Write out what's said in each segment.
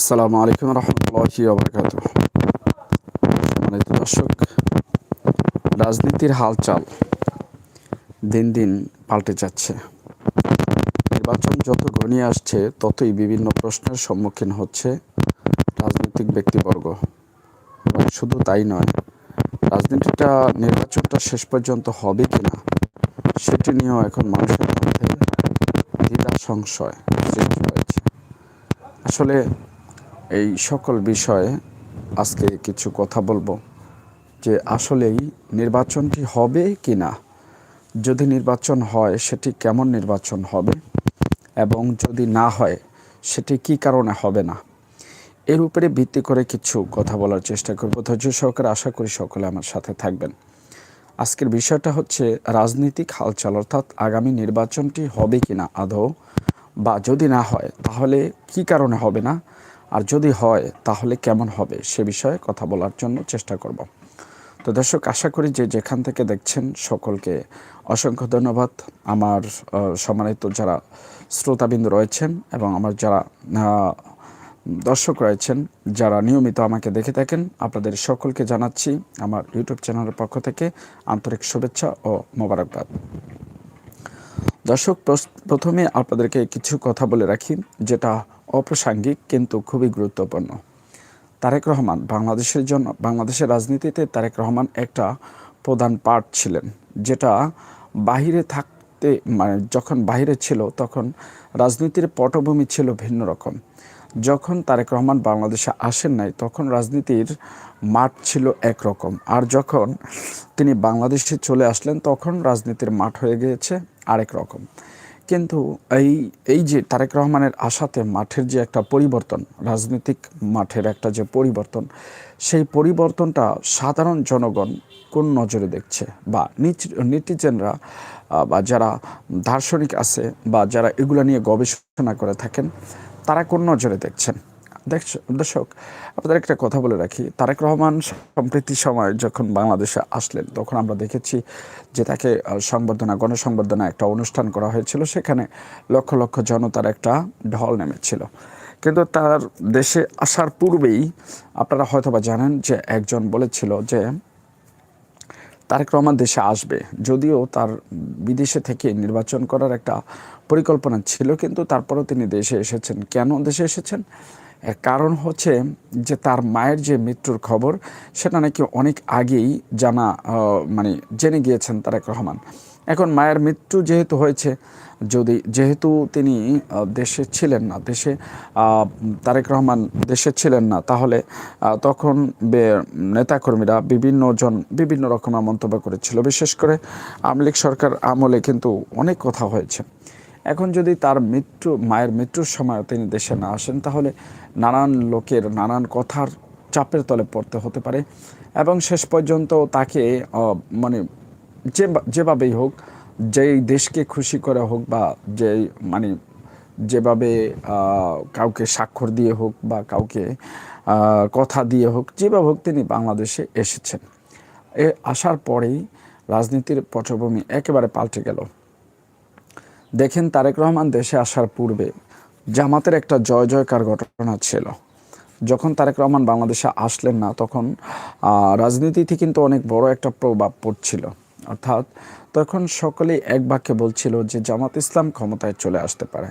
আসসালামু আলাইকুম রহমতুল্লাহি ওবরাকাত সম্মানিত দর্শক, রাজনীতির হালচাল দিন দিন পাল্টে যাচ্ছে। নির্বাচন যত ঘনিয়ে আসছে, ততই বিভিন্ন প্রশ্নের সম্মুখীন হচ্ছে রাজনৈতিক ব্যক্তিবর্গ। এবং শুধু তাই নয়, রাজনীতিটা, নির্বাচনটা শেষ পর্যন্ত হবে কি না সেটি নিয়েও এখন মানুষের মধ্যে দ্বিধা সংশয় সৃষ্টি হয়েছে। আসলে এই সকল বিষয়ে আজকে কিছু কথা বলব যে আসলেই নির্বাচনটি হবে কি না? যদি নির্বাচন হয়, সেটি কেমন নির্বাচন হবে? এবং যদি না হয়, সেটি কি কারণে হবে না? এর উপরে ভিত্তি করে কিছু কথা বলার চেষ্টা করব। ধৈর্য সহকারে আশা করি সকলে আমার সাথে থাকবেন। আজকের বিষয়টা হচ্ছে রাজনৈতিক হালচাল, অর্থাৎ আগামী নির্বাচনটি হবে কি না আদৌ? বা যদি না হয়, তাহলে কি কারণে হবে না? আর যদি হয়, তাহলে কেমন হবে? সে বিষয়ে কথা বলার জন্য চেষ্টা করব। তো দর্শক, আশা করি যে যেখান থেকে দেখছেন সকলকে অসংখ্য ধন্যবাদ। আমার সম্মানিত যারা শ্রোতাবিন্দু রয়েছেন এবং আমার যারা দর্শক রয়েছেন, যারা নিয়মিত আমাকে দেখে থাকেন, আপনাদের সকলকে জানাচ্ছি আমার ইউটিউব চ্যানেলের পক্ষ থেকে আন্তরিক শুভেচ্ছা ও মোবারকবাদ। দর্শক প্রথমে আপনাদেরকে কিছু কথা বলে রাখি, যেটা অপ্রাসঙ্গিক কিন্তু খুবই গুরুত্বপূর্ণ। তারেক রহমান বাংলাদেশের জন্য, বাংলাদেশের রাজনীতিতে তারেক রহমান একটা প্রধান পার্ট ছিলেন, যেটা বাহিরে থাকতে মানে যখন বাহিরে ছিল তখন রাজনীতির পটভূমি ছিল ভিন্ন রকম। যখন তারেক রহমান বাংলাদেশে আসেন নাই তখন রাজনীতির মাঠ ছিল একরকম। আর যখন তিনি বাংলাদেশে চলে আসলেন তখন রাজনীতির মাঠ হয়ে গিয়েছে আরেক রকম। কিন্তু এই এই যে তারেক রহমানের আশাতে মাঠের যে একটা পরিবর্তন, রাজনৈতিক মাঠের একটা যে পরিবর্তন, সেই পরিবর্তনটা সাধারণ জনগণ কোন নজরে দেখছে? বা নিটিজেনরা বা যারা দার্শনিক আছে বা যারা এগুলো নিয়ে গবেষণা করে থাকেন, তারা কোন নজরে দেখছেন? দেখছ দর্শক, আপনাদের একটা কথা বলে রাখি। তারেক রহমান সম্প্রীতি সময় যখন বাংলাদেশে আসলেন, তখন আমরা দেখেছি যে তাকে সংবর্ধনা, গণসংবর্ধনা একটা অনুষ্ঠান করা হয়েছিল। সেখানে লক্ষ লক্ষ জনতার একটা ঢল নেমেছিল। কিন্তু তার দেশে আসার পূর্বেই আপনারা হয়তোবা জানেন যে একজন বলেছিল যে তারেক রহমান দেশে আসবে। যদিও তার বিদেশে থেকে নির্বাচন করার একটা পরিকল্পনা ছিল, কিন্তু তারপরেও তিনি দেশে এসেছেন। কেন দেশে এসেছেন? এর কারণ হচ্ছে যে তার মায়ের যে মৃত্যুর খবর, সেটা নাকি অনেক আগেই জানা মানে জেনে গিয়েছেন তারেক রহমান। এখন মায়ের মৃত্যু যেহেতু হয়েছে, যদি যেহেতু তিনি দেশে ছিলেন না, দেশে তারেক রহমান দেশে ছিলেন না, তাহলে তখন নেতাকর্মীরা বিভিন্ন জন, বিভিন্ন রকমের মন্তব্য করেছিল। বিশেষ করে আওয়ামী লীগ সরকার আমলে কিন্তু অনেক কথা হয়েছে। এখন যদি তার মৃত্যু, মায়ের মৃত্যুর সময় তিনি দেশে না আসেন, তাহলে নানান লোকের নানান কথার চাপের তলে পড়তে হতে পারে এবং শেষ পর্যন্ত তাকে মানে যে যেভাবেই হোক, যেই দেশকে খুশি করে হোক বা যেই মানে যেভাবে কাউকে স্বাক্ষর দিয়ে হোক বা কাউকে কথা দিয়ে হোক, যেভাবে হোক তিনি বাংলাদেশে এসেছেন। এ আসার পরেই রাজনীতির পটভূমি একেবারে পাল্টে গেল। দেখেন তারেক রহমান দেশে আসার পূর্বে জামাতের একটা জয় জয়কার ঘটনা ছিল। যখন তারেক রহমান বাংলাদেশে আসলেন না, তখন রাজনীতিতে কিন্তু অনেক বড় একটা প্রভাব পড়ছিল। অর্থাৎ তখন সকলেই এক বাক্যে বলছিল যে, জামাত ইসলাম ক্ষমতায় চলে আসতে পারে।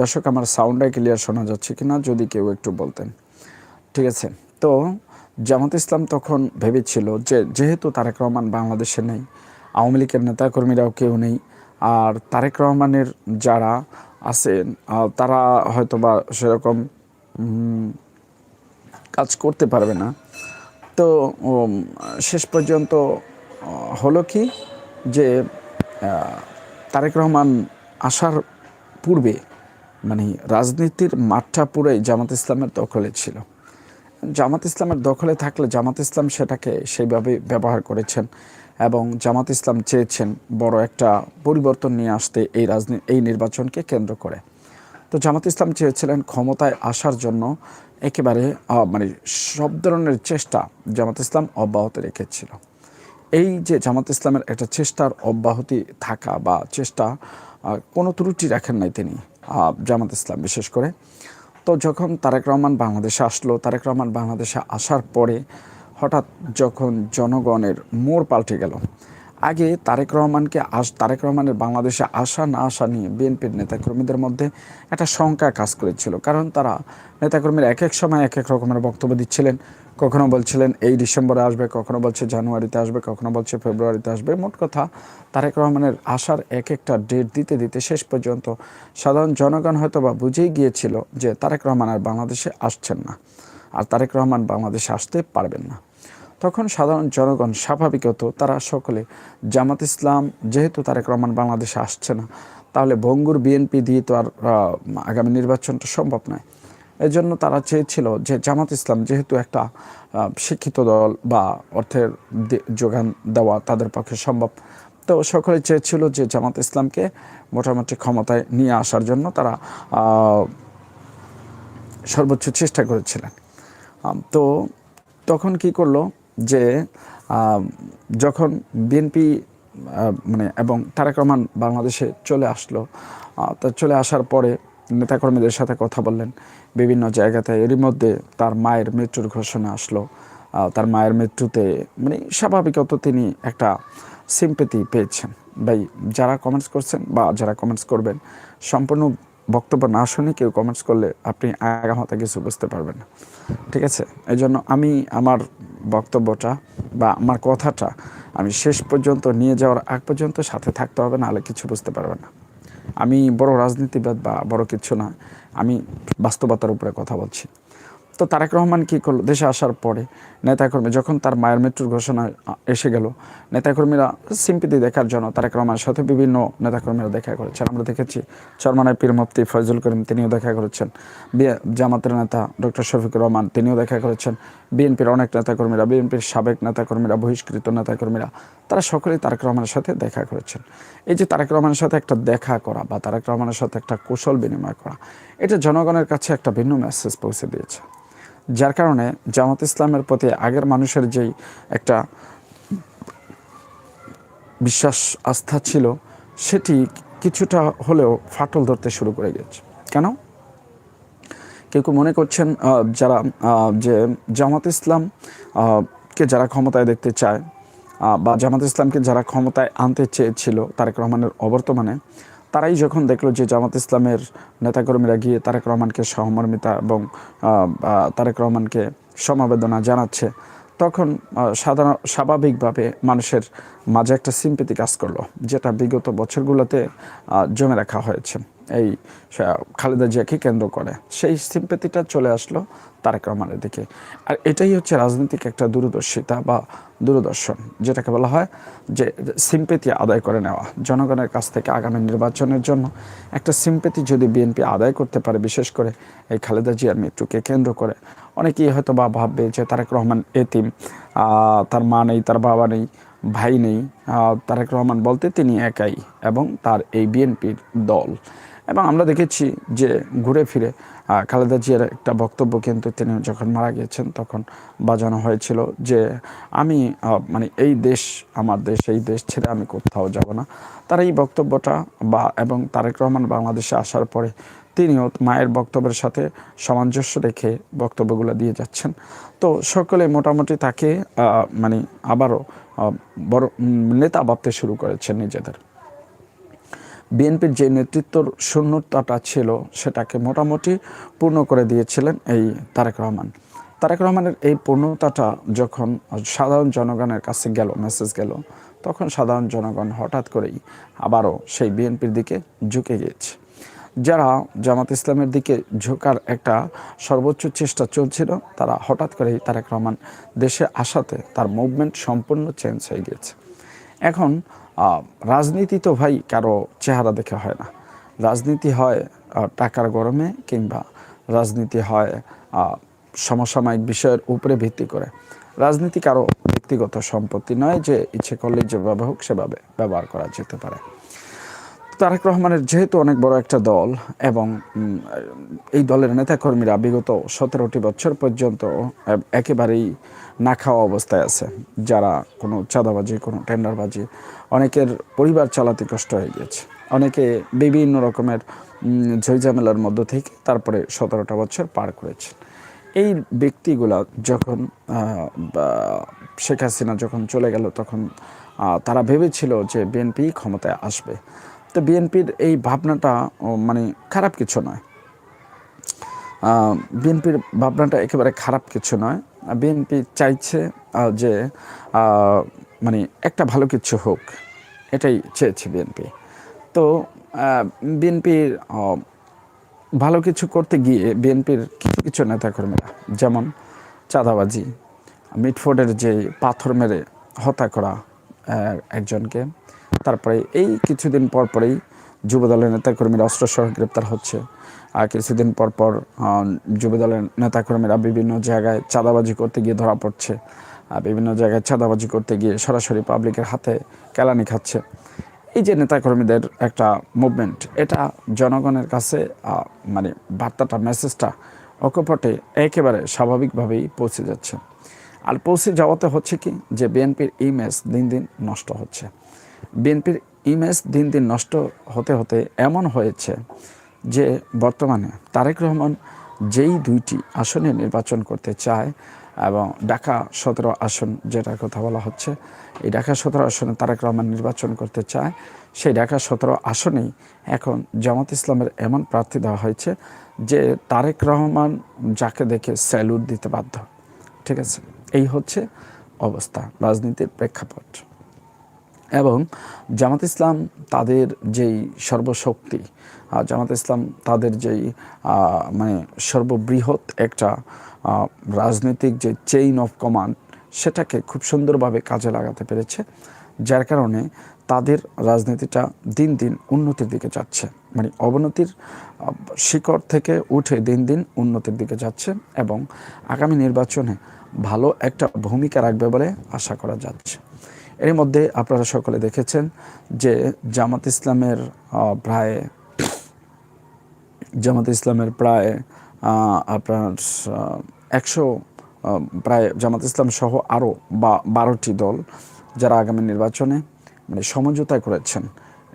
দর্শক, আমার সাউন্ডটাই ক্লিয়ার শোনা যাচ্ছে কিনা যদি কেউ একটু বলতেন। ঠিক আছে, তো জামাত ইসলাম তখন ভেবেছিল যে, যেহেতু তারেক রহমান বাংলাদেশে নেই, আওয়ামী লীগের নেতাকর্মীরাও কেউ নেই, আর তারেক রহমানের যারা আছেন। তারা হয়তো বা সেরকম কাজ করতে পারবে না। তো শেষ পর্যন্ত হলো কি যে তারেক রহমান আসার পূর্বে মানে রাজনীতির মাঠটা পুরোই জামাত ইসলামের দখলে ছিল। জামাত ইসলামের দখলে থাকলে জামাত ইসলাম সেটাকে সেইভাবে ব্যবহার করেছেন। এবং জামাত ইসলাম চেয়েছেন বড় একটা পরিবর্তন নিয়ে আসতে এই রাজনীতি এই নির্বাচনকে কেন্দ্র করে। তো জামাত ইসলাম চেয়েছিলেন ক্ষমতায় আসার জন্য একেবারে মানে সব ধরনের চেষ্টা জামাত ইসলাম অব্যাহত রেখেছিল। এই যে জামাত ইসলামের একটা চেষ্টার অব্যাহতি থাকা বা চেষ্টা কোনো ত্রুটি রাখেন নাই তিনি জামাত ইসলাম বিশেষ করে। তো যখন তারেক রহমান বাংলাদেশে আসলো, তারেক রহমান বাংলাদেশে আসার পরে হঠাৎ যখন জনগণের মোড় পাল্টে গেল। আগে তারেক রহমানকে আস, তারেক রহমানের বাংলাদেশে আসা না আসা নিয়ে বিএনপির নেতাকর্মীদের মধ্যে একটা শঙ্কা কাজ করেছিল। কারণ তারা নেতাকর্মীরা এক এক সময় এক এক রকমের বক্তব্য দিচ্ছিলেন। কখনো বলছিলেন এই ডিসেম্বরে আসবে, কখনো বলছে জানুয়ারিতে আসবে, কখনো বলছে ফেব্রুয়ারিতে আসবে। মোট কথা, তারেক রহমানের আসার এক একটা ডেট দিতে দিতে শেষ পর্যন্ত সাধারণ জনগণ হয়তো বা বুঝেই গিয়েছিল যে তারেক রহমান আর বাংলাদেশে আসছেন না। আর তারেক রহমান বাংলাদেশে আসতে পারবেন না। তখন সাধারণ জনগণ স্বাভাবিকত তারা সকলে, জামাত ইসলাম, যেহেতু তারেক রহমান বাংলাদেশে আসছে না, তাহলে ভঙ্গুর বিএনপি দিয়ে তো আর আগামী নির্বাচনটা সম্ভব নয়। এজন্য তারা চেয়েছিল যে জামাত ইসলাম যেহেতু একটা শিক্ষিত দল বা অর্থের যোগান দেওয়া তাদের পক্ষে সম্ভব, তো সকলে চেয়েছিল যে জামাত ইসলামকে মোটামুটি ক্ষমতায় নিয়ে আসার জন্য তারা সর্বোচ্চ চেষ্টা করেছিলেন। তো তখন কি করল? যে যখন বিএনপি মানে এবং তারেক রহমান বাংলাদেশে চলে আসলো তা চলে আসার পরে নেতাকর্মীদের সাথে কথা বললেন। বিভিন্ন জায়গাতে এরই মধ্যে তার মায়ের মৃত্যুর ঘোষণা আসলো। তার মায়ের মৃত্যুতে মানে স্বাভাবিকত তিনি একটা সিম্পেতি পেয়েছেন। ভাই, যারা কমেন্টস করছেন বা যারা কমেন্টস করবেন, সম্পূর্ণ বক্তব্য না শুনে কেউ কমেন্টস করলে আপনি আগামাতা কিছু বুঝতে পারবেন না। ঠিক আছে? এই জন্য আমি আমার বক্তব্যটা বা আমার কথাটা আমি শেষ পর্যন্ত নিয়ে যাওয়ার আগ পর্যন্ত সাথে থাকতে হবে, নাহলে কিছু বুঝতে পারবেন না। আমি বড় রাজনীতিবাদ বা বড় কিছু না, আমি বাস্তবতার উপরে কথা বলছি। তো তারেক রহমান কী করল? দেশে আসার পরে নেতাকর্মী, যখন তার মায়ের মৃত্যুর ঘোষণা এসে গেল, নেতাকর্মীরা সিম্পিতি দেখার জন্য তারেক রহমানের সাথে বিভিন্ন নেতাকর্মীরা দেখা করেছেন। আমরা দেখেছি চরমানায় পীর মুফতি ফয়জুল করিম তিনিও দেখা করেছেন। জামাতের নেতা ডক্টর শফিকুর রহমান তিনিও দেখা করেছেন। বিএনপির অনেক নেতাকর্মীরা, বিএনপির সাবেক নেতাকর্মীরা, বহিষ্কৃত নেতাকর্মীরা, তারা সকলেই তারেক রহমানের সাথে দেখা করেছেন। এই যে তারেক রহমানের সাথে একটা দেখা করা বা তারেক রহমানের সাথে একটা কুশল বিনিময় করা, এটা জনগণের কাছে একটা ভিন্ন মেসেজ পৌঁছে দিয়েছে। যার কারণে জামাত ইসলামের প্রতি আগের মানুষের যেই একটা বিশ্বাস, আস্থা ছিল, সেটি কিছুটা হলেও ফাটল ধরতে শুরু করে গেছে কেন? কেউ কেউ মনে করছেন যারা যে জামাত ইসলাম কে যারা ক্ষমতায় দেখতে চায় বা জামাত ইসলামকে যারা ক্ষমতায় আনতে চেয়েছিল তারেক রহমানের অবর্তমানে, তারাই যখন দেখল যে জামাত ইসলামের নেতাকর্মীরা গিয়ে তারেক রহমানকে সহমর্মিতা এবং তারেক রহমানকে সমবেদনা জানাচ্ছে তখন সাধারণ, স্বাভাবিকভাবে মানুষের মাঝে একটা সিম্পেতি কাজ করল, যেটা বিগত বছরগুলোতে জমে রাখা হয়েছে। এই খালেদা জিয়াকে কেন্দ্র করে সেই সিম্পেতিটা চলে আসলো তারেক রহমানের দিকে। আর এটাই হচ্ছে রাজনৈতিক একটা দূরদর্শিতা বা দূরদর্শন, যেটাকে বলা হয় যে সিম্পেতি আদায় করে নেওয়া। জনগণের কাছ থেকে আগামী নির্বাচনের জন্য একটা সিম্পেতি যদি বিএনপি আদায় করতে পারে, বিশেষ করে এই খালেদা জিয়ার মৃত্যুকে কেন্দ্র করে অনেকেই হয়তো বা ভাববে যে তারেক রহমান এতিম তার মা নেই, তার বাবা নেই, ভাই নেই তারেক রহমান বলতে তিনি একাই এবং তার এই বিএনপির দল। এবং আমরা দেখেছি যে ঘুরে ফিরে খালেদা জিয়ার একটা বক্তব্য কিন্তু তিনি যখন মারা গিয়েছেন তখন বাজানো হয়েছিল যে আমি মানে এই দেশ আমার দেশ, এই দেশ ছেড়ে আমি কোথাও যাব না। তার এই বক্তব্যটা বা, এবং তারেক রহমান বাংলাদেশে আসার পরে তিনিও মায়ের বক্তব্যের সাথে সামঞ্জস্য রেখে বক্তব্যগুলো দিয়ে যাচ্ছেন। তো সকলে মোটামুটি তাকে মানে আবারও বড় নেতা ভাবতে শুরু করেছেন নিজেদের। বিএনপির যে নেতৃত্বর শূন্যতাটা ছিল সেটাকে মোটামুটি পূর্ণ করে দিয়েছিলেন এই তারেক রহমান। তারেক রহমানের এই পূর্ণতাটা যখন সাধারণ জনগণের কাছে গেল মেসেজ গেল, তখন সাধারণ জনগণ হঠাৎ করেই আবারও সেই বিএনপির দিকে ঝুঁকে গিয়েছে। যারা জামাত ইসলামের দিকে ঝোঁকার একটা সর্বোচ্চ চেষ্টা চলছিল, তারা হঠাৎ করেই তারেক রহমান দেশে আসাতে তার মুভমেন্ট সম্পূর্ণ চেঞ্জ হয়ে গিয়েছে। এখন রাজনীতি তো ভাই কারও চেহারা দেখে হয় না। রাজনীতি হয় টাকার গরমে কিংবা রাজনীতি হয় সমসাময়িক বিষয়ের উপরে ভিত্তি করে। রাজনীতি কারও ব্যক্তিগত সম্পত্তি নয় যে ইচ্ছে করলে যেভাবে হোক সেভাবে ব্যবহার করা যেতে পারে। তারেক রহমানের যেহেতু অনেক বড় একটা দল এবং এই দলের নেতাকর্মীরা বিগত সতেরোটি বছর পর্যন্ত একেবারেই না খাওয়া অবস্থায় আছে, যারা কোনো চাঁদাবাজি, কোনো টেন্ডারবাজি, অনেকের পরিবার চালাতে কষ্ট হয়ে গিয়েছে। অনেকে বিভিন্ন রকমের ঝইঝামেলার মধ্য থেকে তারপরে সতেরোটা বছর পার করেছেন। এই ব্যক্তিগুলা যখন শেখ হাসিনা যখন চলে গেল তখন তারা ভেবেছিল যে বিএনপি ক্ষমতায় আসবে। তো বিএনপির এই ভাবনাটা মানে খারাপ কিছু নয়। বিএনপির ভাবনাটা একেবারে খারাপ কিছু নয়। বিএনপি চাইছে যে মানে একটা ভালো কিছু হোক, এটাই চেয়েছে বিএনপি। তো বিএনপির ভালো কিছু করতে গিয়ে বিএনপির কিছু কিছু নেতাকর্মীরা, যেমন চাঁদাবাজি, মিটফোর্ডের যে পাথর মেরে হত্যা করা একজনকে তারপরে এই কিছুদিন পর পরেই যুবদলের নেতাকর্মীরা অস্ত্রসহ গ্রেপ্তার হচ্ছে। আর কিছুদিন পর পর যুবদলের নেতাকর্মীরা বিভিন্ন জায়গায় চাঁদাবাজি করতে গিয়ে ধরা পড়ছে। বিভিন্ন জায়গায় চাঁদাবাজি করতে গিয়ে সরাসরি পাবলিকের হাতে কেলানি খাচ্ছে। এই যে নেতাকর্মীদের একটা মুভমেন্ট এটা জনগণের কাছে মানে বার্তাটা মেসেজটা অকপটে একেবারে স্বাভাবিকভাবেই পৌঁছে যাচ্ছে। আর পৌঁছে যাওয়াতে হচ্ছে কি? যে বিএনপির ইমেজ দিন দিন নষ্ট হচ্ছে। বিএনপির ইমেজ দিন দিন নষ্ট হতে হতে এমন হয়েছে যে বর্তমানে তারেক রহমান যেই দুইটি আসনে নির্বাচন করতে চায় এবং ঢাকা সতেরো আসন যেটার কথা বলা হচ্ছে, এই ঢাকা সতেরো আসনে তারেক রহমান নির্বাচন করতে চায়, সেই ঢাকা সতেরো আসনেই এখন জামাত ইসলামের এমন প্রার্থী দেওয়া হয়েছে যে তারেক রহমান যাকে দেখে স্যালুট দিতে বাধ্য। ঠিক আছে, এই হচ্ছে অবস্থা, রাজনীতির প্রেক্ষাপট। এবং জামাত ইসলাম তাদের যেই সর্বশক্তি জামাত ইসলাম তাদের যেই মানে সর্ববৃহৎ একটা রাজনৈতিক যে চেইন অফ কমান্ড সেটাকে খুব সুন্দরভাবে কাজে লাগাতে পেরেছে, যার কারণে তাদের রাজনীতিটা দিন দিন উন্নতির দিকে যাচ্ছে। মানে অবনতির শিকড় থেকে উঠে দিন দিন উন্নতির দিকে যাচ্ছে এবং আগামী নির্বাচনে ভালো একটা ভূমিকা রাখবে বলে আশা করা যাচ্ছে। এর মধ্যে আপনারা সকলে দেখেছেন যে জামাত ইসলামের প্রায় জামাত ইসলামের প্রায় আপনার একশো প্রায় জামাত ইসলাম সহ আরও বা বারোটি দল যারা আগামী নির্বাচনে মানে সমঝোতা করেছেন।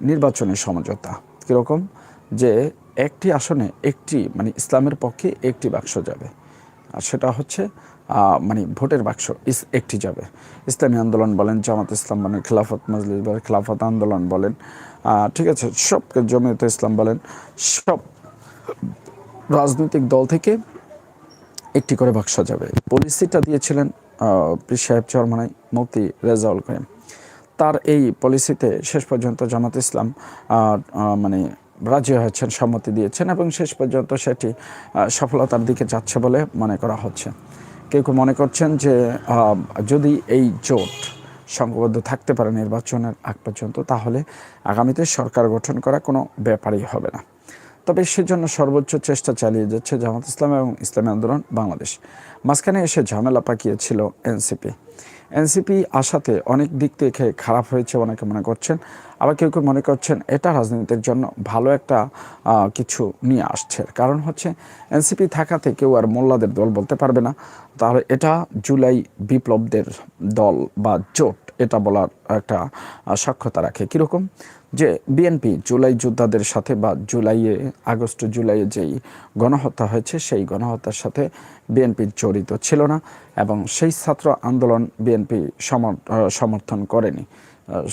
নির্বাচনী সমঝোতা কীরকম যে একটি আসনে একটি মানে ইসলামের পক্ষে একটি বাক্স যাবে। আর সেটা হচ্ছে মানে ভোটের বাক্স ইস একটি যাবে। ইসলামী আন্দোলন বলেন, জামাত ইসলাম বলেন, খিলাফত মজলিস বলেন, খিলাফত আন্দোলন বলেন। ঠিক আছে, সব জমিয়ত ইসলাম বলেন, সব রাজনৈতিক দল থেকে একটি করে বাক্স যাবে। পলিসিটা দিয়েছিলেন পীর সাহেব চরমানাই মুফতি রেজাউল করিম। তার এই পলিসিতে শেষ পর্যন্ত জামাত ইসলাম মানে রাজি হয়েছেন, সম্মতি দিয়েছেন এবং শেষ পর্যন্ত সেটি সফলতার দিকে যাচ্ছে বলে মনে করা হচ্ছে। কেউ কেউ মনে করছেন যে যদি এই জোট সংঘবদ্ধ থাকতে পারে নির্বাচনের আগ পর্যন্ত, তাহলে আগামীতে সরকার গঠন করা কোনো ব্যাপারই হবে না। তবে সেজন্য সর্বোচ্চ চেষ্টা চালিয়ে যাচ্ছে জামাত ইসলাম এবং ইসলামী আন্দোলন বাংলাদেশ। মাঝখানে এসে ঝামেলা পাকিয়েছিল এনসিপি। এনসিপি আসাতে অনেক দিক থেকে খারাপ হয়েছে অনেকে মনে করছেন। আবার কেউ কেউ মনে করছেন এটা রাজনীতির জন্য ভালো একটা কিছু নিয়ে আসছে। কারণ হচ্ছে এনসিপি থাকাতে কেউ আর মোল্লাদের দল বলতে পারবে না। তাহলে এটা জুলাই বিপ্লবদের দল বা জোট, এটা বলার একটা সাক্ষ্যতা রাখে। কীরকম? যে বিএনপি জুলাই যোদ্ধাদের সাথে বা জুলাইয়ে, আগস্ট জুলাইয়ে যেই গণহত্যা হয়েছে, সেই গণহত্যার সাথে বিএনপি জড়িত ছিল না এবং সেই ছাত্র আন্দোলন বিএনপি সমর্থন করেনি।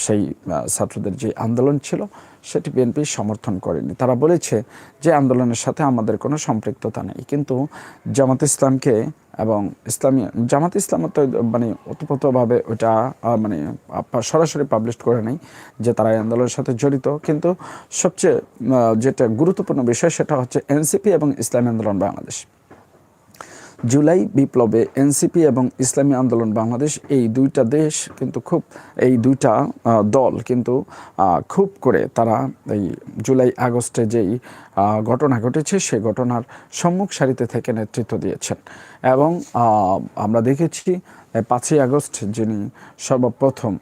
সেই ছাত্রদের যে আন্দোলন ছিল সেটি বিএনপি সমর্থন করেনি। তারা বলেছে যে আন্দোলনের সাথে আমাদের কোনো সম্পৃক্ততা নেই। কিন্তু জামাত ইসলামকে এবং ইসলামী, জামাত ইসলাম তো মানে ওতপ্রোতভাবে ওটা মানে সরাসরি পাবলিশ করে নেই যে তারা এই আন্দোলনের সাথে জড়িত। কিন্তু সবচেয়ে যেটা গুরুত্বপূর্ণ বিষয় সেটা হচ্ছে এনসিপি এবং ইসলামী আন্দোলন বাংলাদেশ। জুলাই বিপ্লবে এনসিপি এবং ইসলামী আন্দোলন বাংলাদেশ এই দুইটা দেশ কিন্তু খুব, এই দুইটা দল কিন্তু খুব করে তারা এই জুলাই আগস্টে যেই ঘটনা ঘটেছে সেই ঘটনার সম্মুখ সারিতে থেকে নেতৃত্ব দিয়েছেন। এবং আমরা দেখেছি পাঁচই আগস্ট যিনি সর্বপ্রথম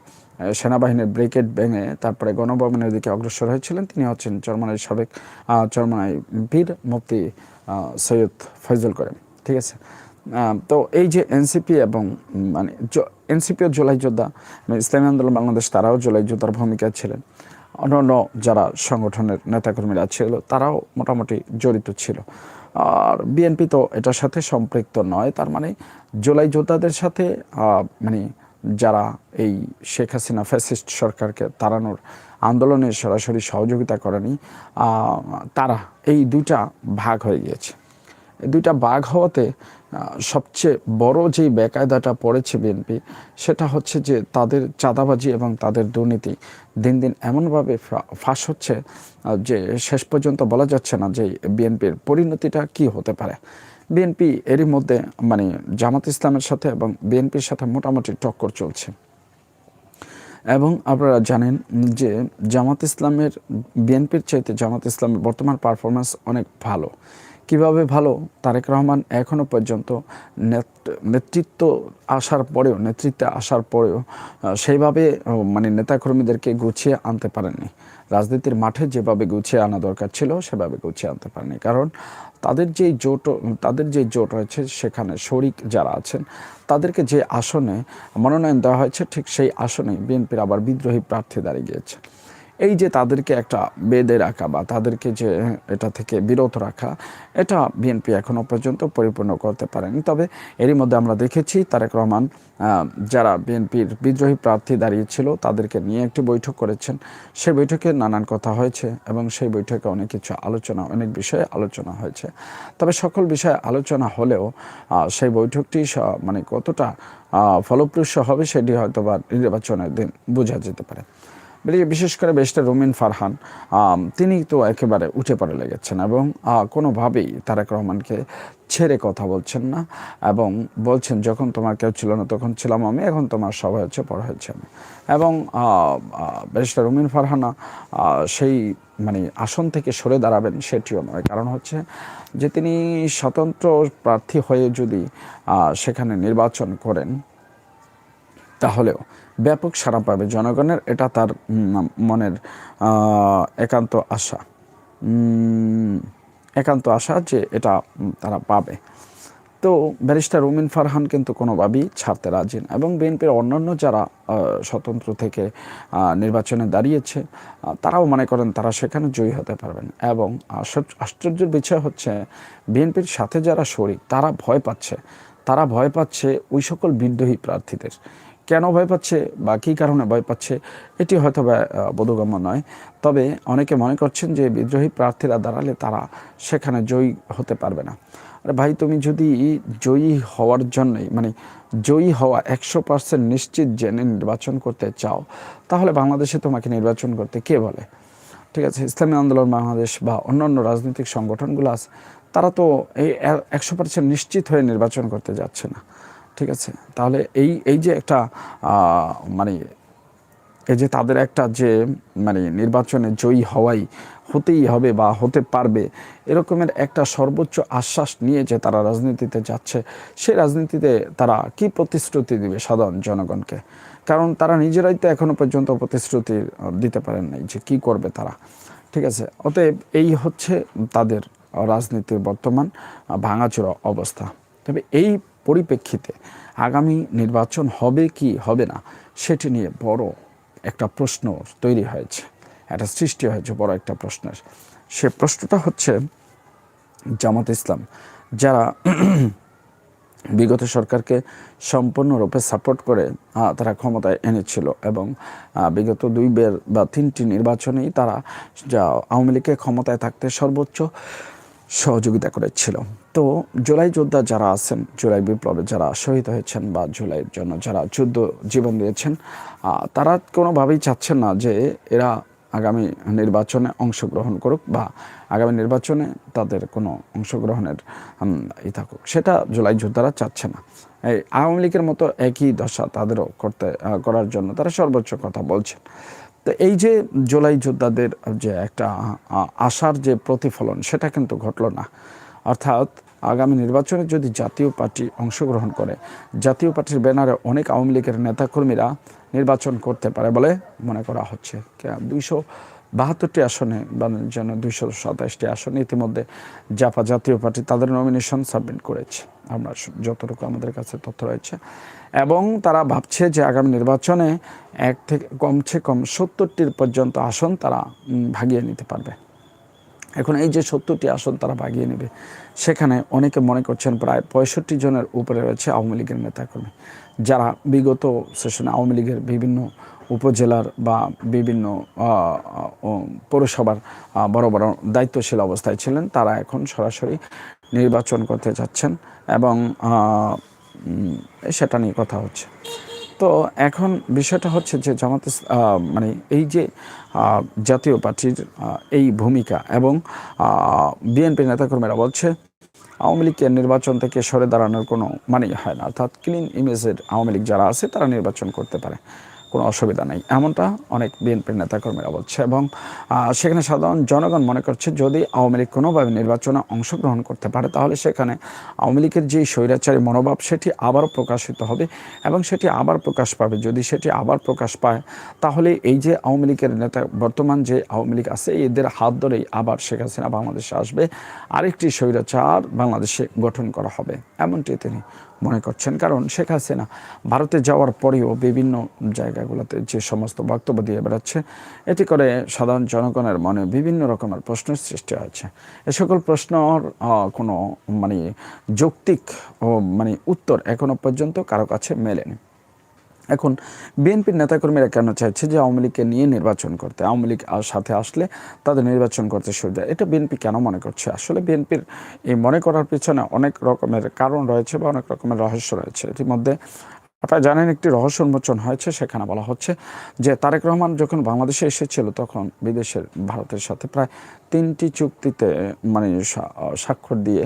সেনাবাহিনীর ব্রিগেড ভেঙে তারপরে গণভবনের দিকে অগ্রসর হয়েছিলেন, তিনি হচ্ছেন চরমানের সাবেক চরমানাই বীর মুফতি সৈয়দ ফয়জুল করেন ঠিক আছে? তো এই যে এনসিপি এবং মানে এনসিপিও জোলাই যোদ্ধা মানে ইসলামী আন্দোলন বাংলাদেশ, তারাও জোলাই যোদ্ধার ভূমিকা ছিলেন। অন্য অন্য যারা সংগঠনের নেতাকর্মীরা ছিল, তারাও মোটামুটি জড়িত ছিল। আর বিএনপি তো এটার সাথে সম্পৃক্ত নয়, তার মানে জোলাই যোদ্ধাদের সাথে মানে যারা এই শেখ হাসিনা ফ্যাসিস্ট সরকারকে তাড়ানোর আন্দোলনে সরাসরি সহযোগিতা করেনি তারা এই দুইটা ভাগ হয়ে গিয়েছে। দুইটা বাঘ হওয়াতে সবচেয়ে বড় যেই বেকায়দাটা পড়েছে বিএনপি, সেটা হচ্ছে যে তাদের চাঁদাবাজি এবং তাদের দুর্নীতি দিন দিন এমনভাবে ফাঁস হচ্ছে যে শেষ পর্যন্ত বলা যাচ্ছে না যে বিএনপির পরিণতিটা কি হতে পারে। বিএনপি এরই মধ্যে মানে জামাত ইসলামের সাথে এবং বিএনপির সাথে মোটামুটি টক্কর চলছে। এবং আপনারা জানেন যে জামাত ইসলামের, বিএনপির চাইতে জামাত ইসলামের বর্তমান পারফরমেন্স অনেক ভালো। কীভাবে ভালো? তারেক রহমান এখনও পর্যন্ত নেত- নেতৃত্ব আসার পরেও, নেতৃত্বে আসার পরেও সেইভাবে মানে নেতাকর্মীদেরকে গুছিয়ে আনতে পারেননি। রাজনীতির মাঠে যেভাবে গুছিয়ে আনা দরকার ছিল, সেভাবে গুছিয়ে আনতে পারেনি কারণ তাদের যেই জোট, তাদের যে জোট রয়েছে, সেখানে শরিক যারা আছেন, তাদেরকে যে আসনে মনোনয়ন দেওয়া হয়েছে, ঠিক সেই আসনে বিএনপির আবার বিদ্রোহী প্রার্থী দাঁড়িয়ে গিয়েছে। এই যে তাদেরকে একটা বেঁধে রাখা বা তাদেরকে যে এটা থেকে বিরত রাখা, এটা বিএনপি এখনও পর্যন্ত পরিপূর্ণ করতে পারেনি। তবে এরই মধ্যে আমরা দেখেছি তারেক রহমান যারা বিএনপির বিদ্রোহী প্রার্থী দাঁড়িয়েছিল, তাদেরকে নিয়ে একটি বৈঠক করেছেন। সেই বৈঠকে নানান কথা হয়েছে এবং সেই বৈঠকে অনেক কিছু আলোচনা, অনেক বিষয়ে আলোচনা হয়েছে। তবে সকল বিষয়ে আলোচনা হলেও সেই বৈঠকটি মানে কতটা ফলপ্রসূ হবে সেটি হয়তো বা নির্বাচনের দিন বোঝা যেতে পারে। বিশেষ করে বেস্টার রুমিন ফারহান তিনি তো একেবারে উঠে পড়ে লেগেছেন এবং কোনোভাবেই তারেক রহমানকে ছেড়ে কথা বলছেন না এবং বলছেন, যখন তোমার কেউ ছিল না তখন ছিলাম আমি, এখন তোমার সবাই হচ্ছে পড়া হয়েছে আমি। এবং বেশটা রুমিন ফারহানা সেই মানে আসন থেকে সরে দাঁড়াবেন সেটিও নয়। কারণ হচ্ছে যে তিনি স্বতন্ত্র প্রার্থী হয়ে যদি সেখানে নির্বাচন করেন, তাহলেও ব্যাপক সাড়া পাবে জনগণের, এটা তার মনের একান্ত আশা। একান্ত আশা যে এটা তারা পাবে। তো ব্যারিস্টার রুমিন ফারহান কিন্তু কোনোভাবেই ছাড়তে রাজি না এবং বিএনপির অন্যান্য যারা স্বতন্ত্র থেকে নির্বাচনে দাঁড়িয়েছে তারাও মনে করেন তারা সেখানে জয়ী হতে পারবেন এবং আশ্চর্যের বিষয় হচ্ছে বিএনপির সাথে যারা শরিক, তারা ভয় পাচ্ছে। তারা ভয় পাচ্ছে ওই সকল বিদ্রোহী প্রার্থীদের। কেন ভয় পাচ্ছে বা কী কারণে ভয় পাচ্ছে, এটি হয়তো বোধগম্য নয়। তবে অনেকে মনে করছেন যে বিদ্রোহী প্রার্থীরা দাঁড়ালে তারা সেখানে জয়ী হতে পারবে না। আরে ভাই, তুমি যদি জয়ী হওয়ার জন্যই মানে জয়ী হওয়া একশো পার্সেন্ট নিশ্চিত জেনে নির্বাচন করতে চাও, তাহলে বাংলাদেশে তোমাকে নির্বাচন করতে কে বলে? ঠিক আছে, ইসলামী আন্দোলন, বাংলাদেশ বা অন্যান্য রাজনৈতিক সংগঠনগুলো আছে, তারা তো এই একশো পার্সেন্ট নিশ্চিত হয়ে নির্বাচন করতে যাচ্ছে না। ঠিক আছে? তাহলে এই এই যে একটা মানে এই যে তাদের একটা যে মানে নির্বাচনে জয়ী হওয়াই হতেই হবে বা হতে পারবে, এরকমের একটা সর্বোচ্চ আশ্বাস নিয়ে যে তারা রাজনীতিতে যাচ্ছে, সে রাজনীতিতে তারা কি প্রতিশ্রুতি দিবে সাধারণ জনগণকে? কারণ তারা নিজেরাই তো এখনও পর্যন্ত প্রতিশ্রুতি দিতে পারেন নাই যে কি করবে তারা। ঠিক আছে? অতএব এই হচ্ছে তাদের রাজনীতির বর্তমান ভাঙাচোরা অবস্থা। তবে এই পরিপ্রেক্ষিতে আগামী নির্বাচন হবে কি হবে না, সেটি নিয়ে বড় একটা প্রশ্ন তৈরি হয়েছে। একটা সৃষ্টি হয়েছে বড় একটা প্রশ্নের। সে প্রশ্নটা হচ্ছে, জামাত ইসলাম, যারা বিগত সরকারকে সম্পূর্ণরূপে সাপোর্ট করে তারা ক্ষমতায় এনেছিল এবং বিগত দুই বের বা তিনটি নির্বাচনেই তারা যা আওয়ামী লীগকে ক্ষমতায় থাকতে সর্বোচ্চ সহযোগিতা করেছিল। তো জুলাই যোদ্ধা যারা আছেন, জুলাই বিপ্লবে যারা শহীদ হয়েছেন বা জুলাইয়ের জন্য যারা যুদ্ধ জীবন দিয়েছেন তারা কোনোভাবেই চাচ্ছেন না যে এরা আগামী নির্বাচনে অংশগ্রহণ করুক বা আগামী নির্বাচনে তাদের কোনো অংশগ্রহণের ই থাকুক। সেটা জুলাই যোদ্ধারা চাচ্ছে না। এই আওয়ামী লীগের মতো একই দশা তাদেরও করতে করার জন্য তারা সর্বোচ্চ কথা বলছেন। তো এই যে জুলাই যোদ্ধাদের যে একটা আশার যে প্রতিফলন, সেটা কিন্তু ঘটল না। অর্থাৎ আগামী নির্বাচনে যদি জাতীয় পার্টি অংশগ্রহণ করে, জাতীয় পার্টির ব্যানারে অনেক আওয়ামী লীগের নেতাকর্মীরা নির্বাচন করতে পারে বলে মনে করা হচ্ছে। দুইশো বাহাত্তরটি আসনে জন্য দুইশো সাতাশটি আসনে ইতিমধ্যে জাপা জাতীয় পার্টি তাদের নমিনেশন সাবমিট করেছে। আমরা যতটুকু আমাদের কাছে তথ্য রয়েছে। এবং তারা ভাবছে যে আগামী নির্বাচনে এক থেকে কমছে কম সত্তরটির পর্যন্ত আসন তারা ভাগিয়ে নিতে পারবে। এখন এই যে সত্তরটি আসন তারা ভাগিয়ে নেবে, সেখানে অনেকে মনে করছেন প্রায় পঁয়ষট্টি জনের উপরে রয়েছে আওয়ামী লীগের নেতাকর্মী, যারা বিগত সেশনে আওয়ামী লীগের বিভিন্ন উপজেলার বা বিভিন্ন পৌরসভার বড় বড় দায়িত্বশীল অবস্থায় ছিলেন, তারা এখন সরাসরি নির্বাচন করতে যাচ্ছেন এবং সেটা নিয়ে কথা হচ্ছে। তো এখন বিষয়টা হচ্ছে যে জামাত মানে এই যে জাতীয় পার্টির এই ভূমিকা এবং বিএনপি নেতাকর্মীরা বলছে, আওয়ামী লীগকে নির্বাচন থেকে সরে দাঁড়ানোর কোনো মানেই হয় না। অর্থাৎ ক্লিন ইমেজের আওয়ামী লীগ যারা আছে, তারা নির্বাচন করতে পারে। কোনো অসুবিধা নেই। এমনটা অনেক বিএনপির নেতাকর্মীরা বলছে এবং সেখানে সাধারণ জনগণ মনে করছে যদি আওয়ামী লীগ কোনোভাবে নির্বাচনে অংশগ্রহণ করতে পারে, তাহলে সেখানে আওয়ামী লীগের যে স্বৈরাচারী মনোভাব সেটি আবার প্রকাশিত হবে এবং সেটি আবার প্রকাশ পাবে। যদি সেটি আবার প্রকাশ পায়, তাহলে এই যে আওয়ামী লীগের নেতা, বর্তমান যে আওয়ামী লীগ আছে, এদের হাত ধরেই আবার শেখ হাসিনা বাংলাদেশে আসবে। আরেকটি স্বৈরাচার বাংলাদেশে গঠন করা হবে, এমনটি তিনি মনে করছেন। কারণ শেখ হাসিনা ভারতে যাওয়ার পরেও বিভিন্ন জায়গাগুলোতে যে সমস্ত বক্তব্য দিয়ে বেড়াচ্ছে এটি করে সাধারণ জনগণের মনে বিভিন্ন রকমের প্রশ্নের সৃষ্টি হয়েছে। এ সকল প্রশ্নর কোনো মানে যৌক্তিক মানে উত্তর এখনও পর্যন্ত কারও কাছে মেলেনি। এখন বিএনপির নেতাকর্মীরা কেন চাইছে যে আওয়ামী লীগকে নিয়ে নির্বাচন করতে? আওয়ামী লীগ সাথে আসলে তাদের নির্বাচন করতে সুবিধা। এটা বিএনপি কেন মনে করছে? আসলে বিএনপির এই মনে করার পিছনে অনেক রকমের কারণ রয়েছে বা অনেক রকমের রহস্য রয়েছে। ইতিমধ্যে আপনারা জানেন একটি রহস্য উন্মোচন হয়েছে, সেখানে বলা হচ্ছে যে তারেক রহমান যখন বাংলাদেশে এসেছিল, তখন বিদেশের ভারতের সাথে প্রায় তিনটি চুক্তিতে মানে স্বাক্ষর দিয়ে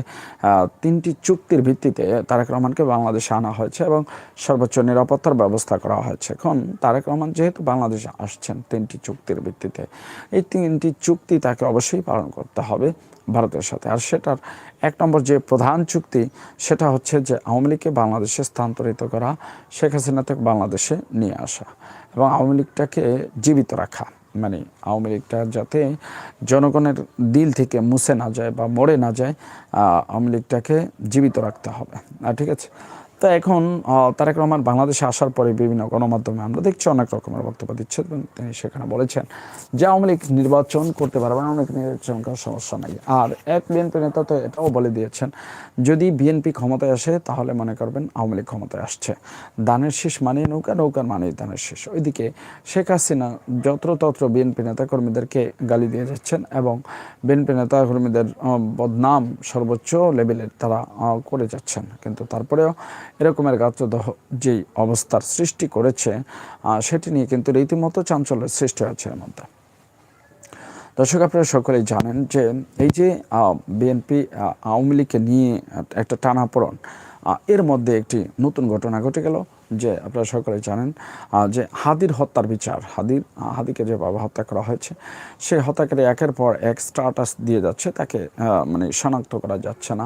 তিনটি চুক্তির ভিত্তিতে তারেক রহমানকে বাংলাদেশে আনা হয়েছে এবং সর্বোচ্চ নিরাপত্তার ব্যবস্থা করা হয়েছে। এখন তারেক রহমান যেহেতু বাংলাদেশে আসছেন তিনটি চুক্তির ভিত্তিতে, এই তিনটি চুক্তি তাকে অবশ্যই পালন করতে হবে ভারতের সাথে। আর সেটার এক নম্বর যে প্রধান চুক্তি, সেটা হচ্ছে যে আওয়ামী লীগকে বাংলাদেশে স্থানান্তরিত করা, শেখ হাসিনা থেকে বাংলাদেশে নিয়ে আসা এবং আওয়ামী লীগটাকে জীবিত রাখা। মানে আওয়ামী লীগটা যাতে জনগণের দিল থেকে মুছে না যায় বা মরে না যায় আওয়ামী লীগটাকে জীবিত রাখতে হবে। ঠিক আছে? তো এখন তারেক রহমান বাংলাদেশে আসার পরে বিভিন্ন গণমাধ্যমে আমরা দেখছি অনেক রকমের বক্তব্য দিচ্ছে তিনি সেখানে বলেছেন যে আওয়ামী লীগ নির্বাচন করতে পারবে না, অনেক নির্বাচন করার সমস্যা নাই। আর এক বিএনপি নেতা তো এটাও বলে দিয়েছেন, যদি বিএনপি ক্ষমতায় আসে তাহলে মনে করবেন আওয়ামী লীগ ক্ষমতায় আসছে। দানের শেষ মানে নৌকা, নৌকার মানে দানের শেষ। ওইদিকে শেখ হাসিনা যত্রতত্র বিএনপি নেতা কর্মীদেরকে গালি দিয়ে যাচ্ছেন এবং বিএনপি নেতা কর্মীদের বদনাম সর্বোচ্চ লেভেলের তারা করে যাচ্ছেন। কিন্তু তারপরেও এরকমের গাত্রদহ যেই অবস্থার সৃষ্টি করেছে সেটি নিয়ে কিন্তু রীতিমতো চাঞ্চল্যের সৃষ্টি হয়েছে এর মধ্যে। দর্শক, আপনারা সকলেই জানেন যে এই যে বিএনপি আওয়ামী লীগকে নিয়ে একটা টানাপোড়ন এর মধ্যে একটি নতুন ঘটনা ঘটে গেল। যে আপনারা সকলে জানেন যে হাদির হত্যার বিচার, হাদির হাদিকে যেভাবে হত্যা করা হয়েছে, সেই হত্যাকারী একের পর এক স্টাটাস দিয়ে যাচ্ছে, তাকে মানে শনাক্ত করা যাচ্ছে না।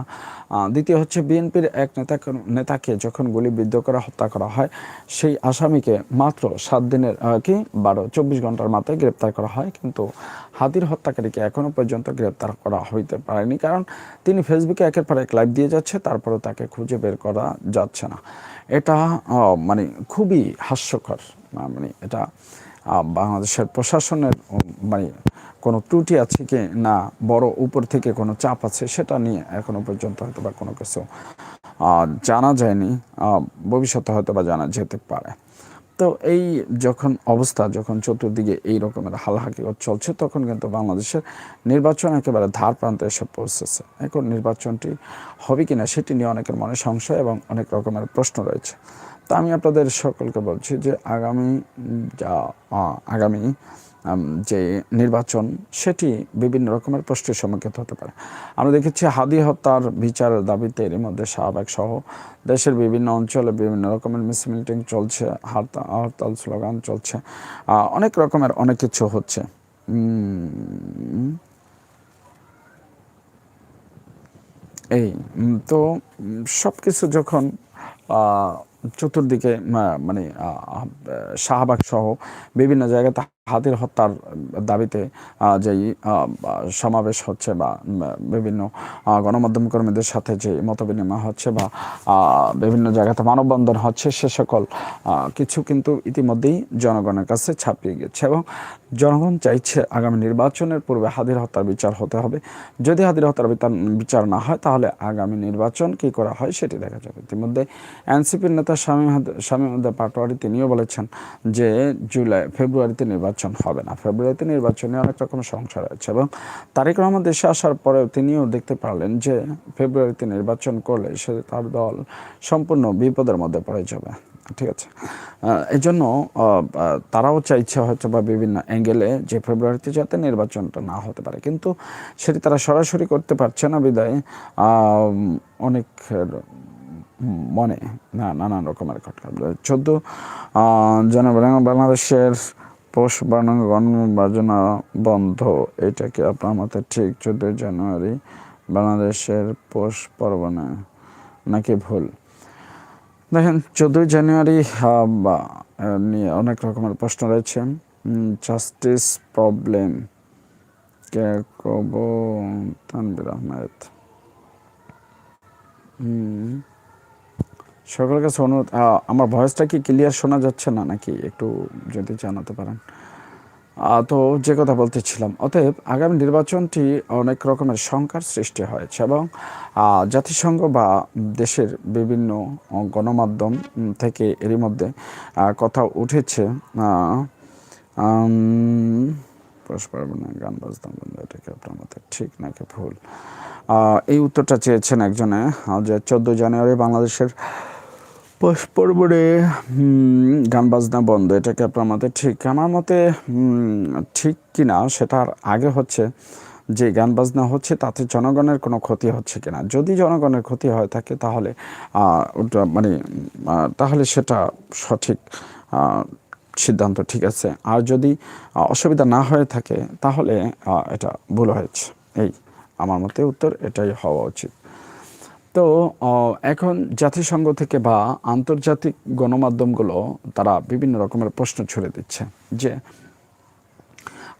দ্বিতীয় হচ্ছে বিএনপির এক নেতা, নেতাকে যখন গুলিবিদ্ধ করে হত্যা করা হয়, সেই আসামিকে মাত্র সাত দিনের কি, বারো, চব্বিশ ঘণ্টার মাথায় গ্রেপ্তার করা হয়, কিন্তু হাদির হত্যাকারীকে এখনও পর্যন্ত গ্রেপ্তার করা হইতে পারেনি, কারণ তিনি ফেসবুকে একের পর এক লাইভ দিয়ে যাচ্ছে, তারপরেও তাকে খুঁজে বের করা যাচ্ছে না। এটা মানে খুবই হাস্যকর মানে এটা বাংলাদেশের প্রশাসনের মানে কোনো ত্রুটি আছে কি না, বড় উপর থেকে কোনো চাপ আছে, সেটা নিয়ে এখনও পর্যন্ত হয়তো বা কোনো কিছু জানা যায়নি ভবিষ্যতে হয়তো বা জানা যেতে পারে। তো এই যখন অবস্থা, যখন চতুর্দিকে এই রকমের হালহাকিগত চলছে, তখন কিন্তু বাংলাদেশের নির্বাচন একেবারে ধার প্রান্তে এসে পৌঁছেছে। এখন নির্বাচনটি হবে কিনা সেটি নিয়ে অনেকের মনে সংশয় এবং অনেক রকমের প্রশ্ন রয়েছে। তা আমি আপনাদের সকলকে বলছি যে আগামী, যা আগামী যে নির্বাচন, সেটি বিভিন্ন রকমের প্রশ্নের সম্মুখীন হতে পারে। আমরা দেখেছি হাদি হত্যার বিচারের দাবিতে এর মধ্যে শাহবাগ সহ দেশের বিভিন্ন অঞ্চলে বিভিন্ন রকমের মিস মিটিং চলছে, হরতা- হরতাল স্লোগান চলছে। অনেক রকমের অনেক কিছু হচ্ছে। এই তো সব কিছু যখন চতুর্দিকে মানে শাহবাগ সহ বিভিন্ন জায়গাতে হাতির হত্যার দাবিতে যেই সমাবেশ হচ্ছে বা বিভিন্ন গণমাধ্যম কর্মীদের সাথে যে মতবিনিময় হচ্ছে বা বিভিন্ন জায়গাতে মানববন্ধন হচ্ছে, সে সকল কিছু কিন্তু ইতিমধ্যেই জনগণের কাছে ছাপিয়ে গেছে এবং জনগণ চাইছে আগামী নির্বাচনের পূর্বে হাদির হত্যার বিচার হতে হবে। যদি হাদির হত্যার বিচার- না হয়, তাহলে আগামী নির্বাচন কি করা হয় সেটি দেখা যাবে। ইতিমধ্যে এনসিপির নেতা স্বামী স্বামী পাটোয়ারি তিনিও বলেছেন যে জুলাই, ফেব্রুয়ারিতে নির্বাচন হবে না। ফেব্রুয়ারিতে নির্বাচনে অনেক রকম সমস্যা রয়েছে এবং তারেক রহমান দেশে আসার পরেও তিনিও দেখতে পারলেন যে ফেব্রুয়ারিতে নির্বাচন করলে সে তার দল সম্পূর্ণ বিপদের মধ্যে পড়ে যাবে। ঠিক আছে? এই জন্য তারাও চাইছে হয়তো বা বিভিন্ন অ্যাঙ্গেলে যে ফেব্রুয়ারিতে যাতে নির্বাচনটা না হতে পারে। কিন্তু সেটি তারা সরাসরি করতে পারছে না বিদায়। অনেক মনে না, নানান রকমের ঘটনা চোদ্দ জানুয়ারি বাংলাদেশের পৌষ বার্নাঙ্গ গণবাজনা বন্ধ। এটা কি আপনার মতে ঠিক চোদ্দোই জানুয়ারি বাংলাদেশের পৌষ পর্বণে? নাকি ভুল? দেখেন, চোদ্দোই জানুয়ারি নিয়ে অনেক রকমের প্রশ্ন রয়েছে। জাস্টিস প্রবলেম কে কব? তানবির আহমেদ। হুম। সকলের কাছে অনুরোধ আমার ভয়েসটা কি ক্লিয়ার শোনা যাচ্ছে না নাকি? একটু যদি জানাতে পারেন। তো যে কথা বলতেছিলাম, অতএব আগামী নির্বাচনটি অনেক রকমের শঙ্কার সৃষ্টি হয়েছে এবং জাতিসংঘ বা দেশের বিভিন্ন গণমাধ্যম থেকে এরই মধ্যে কথা উঠেছে। গান বাজতাম আপনার মতে ঠিক নাকি ভুল? এই উত্তরটা চেয়েছেন একজনে যে চোদ্দ জানুয়ারি বাংলাদেশের পর্বণে গান বাজনা বন্ধ এটাকে আপনার মতে ঠিক? আমার মতে ঠিক কিনা সেটার আগে হচ্ছে যে গান বাজনা হচ্ছে তাতে জনগণের কোনো ক্ষতি হচ্ছে কিনা যদি জনগণের ক্ষতি হয় থাকে তাহলে মানে তাহলে সেটা সঠিক সিদ্ধান্ত ঠিক আছে। আর যদি অসুবিধা না হয়ে থাকে তাহলে এটা ভুল হয়েছে। এই আমার মতে উত্তর এটাই হওয়া উচিত। তো এখন জাতিসংঘ থেকে বা আন্তর্জাতিক গণমাধ্যমগুলো তারা বিভিন্ন রকমের প্রশ্ন ছুড়ে দিচ্ছে যে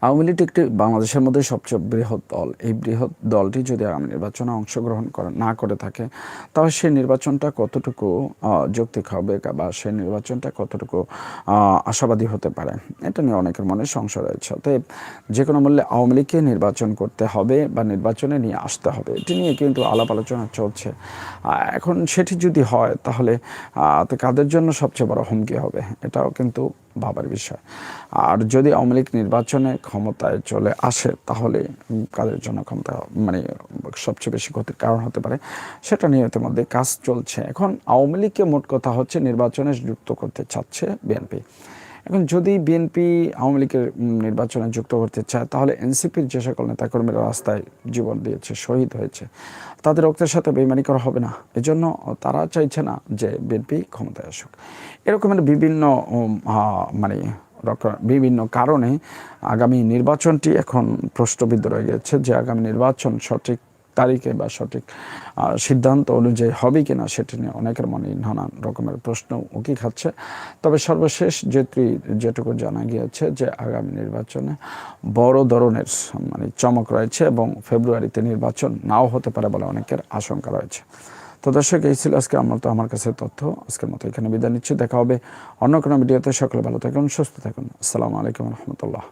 আওয়ামী লীগ একটি বাংলাদেশের মধ্যে সবচেয়ে বৃহৎ দল। এই বৃহৎ দলটি যদি আগামী নির্বাচনে অংশগ্রহণ করে, না করে থাকে, তাহলে সেই নির্বাচনটা কতটুকু যৌক্তিক হবে বা সেই নির্বাচনটা কতটুকু আশাবাদী হতে পারে? এটা নিয়ে অনেকের মনে সংশয় রয়েছে। অতএব যে কোনো মূল্যে আওয়ামী লীগকে নির্বাচন করতে হবে বা নির্বাচনে নিয়ে আসতে হবে, এটি নিয়ে কিন্তু আলাপ আলোচনা চলছে। এখন সেটি যদি হয়, তাহলে কাদের জন্য সবচেয়ে বড় হুমকি হবে? এটাও কিন্তু ভাবার বিষয়। আর যদি আওয়ামী লীগ নির্বাচনে ক্ষমতায় চলে আসে, তাহলে কাদের জন্য ক্ষমতা মানে সবচেয়ে বেশি ক্ষতির কারণ হতে পারে, সেটা নিয়ে ইতিমধ্যে কাজ চলছে। এখন আওয়ামী লীগকে মোট কথা হচ্ছে নির্বাচনে যুক্ত করতে চাচ্ছে বিএনপি। এখন যদি বিএনপি আওয়ামী লীগের নির্বাচনে যুক্ত করতে চায়, তাহলে এনসিপির যে সকল নেতাকর্মীরা রাস্তায় জীবন দিয়েছে, শহীদ হয়েছে, তাদের রক্তের সাথে বেইমানি করা হবে না। এজন্য তারা চাইছে না যে বিএনপি ক্ষমতায় আসুক। এরকমের বিভিন্ন মানে বিভিন্ন কারণে আগামী নির্বাচনটি এখন প্রশ্নবিদ্ধ রয়ে গেছে যে আগামী নির্বাচন সঠিক তারিখে বা সঠিক সিদ্ধান্ত অনুযায়ী হবে কিনা সেটি নিয়ে অনেকের মনে নানান রকমের প্রশ্ন উকি খাচ্ছে। তবে সর্বশেষ যেটি, যেটুকু জানা গিয়েছে যে আগামী নির্বাচনে বড় ধরনের মানে চমক রয়েছে এবং ফেব্রুয়ারিতে নির্বাচন নাও হতে পারে বলে অনেকের আশঙ্কা রয়েছে। তো দর্শক, এই ছিল আজকে আমার তো আমার কাছে তথ্য। আজকের মতো এখানে বিদায় নিচ্ছি। দেখা হবে অন্য কোনো ভিডিওতে। সকলে ভালো থাকুন, সুস্থ থাকুন। আসসালামু আলাইকুম রহমতুল্লাহ।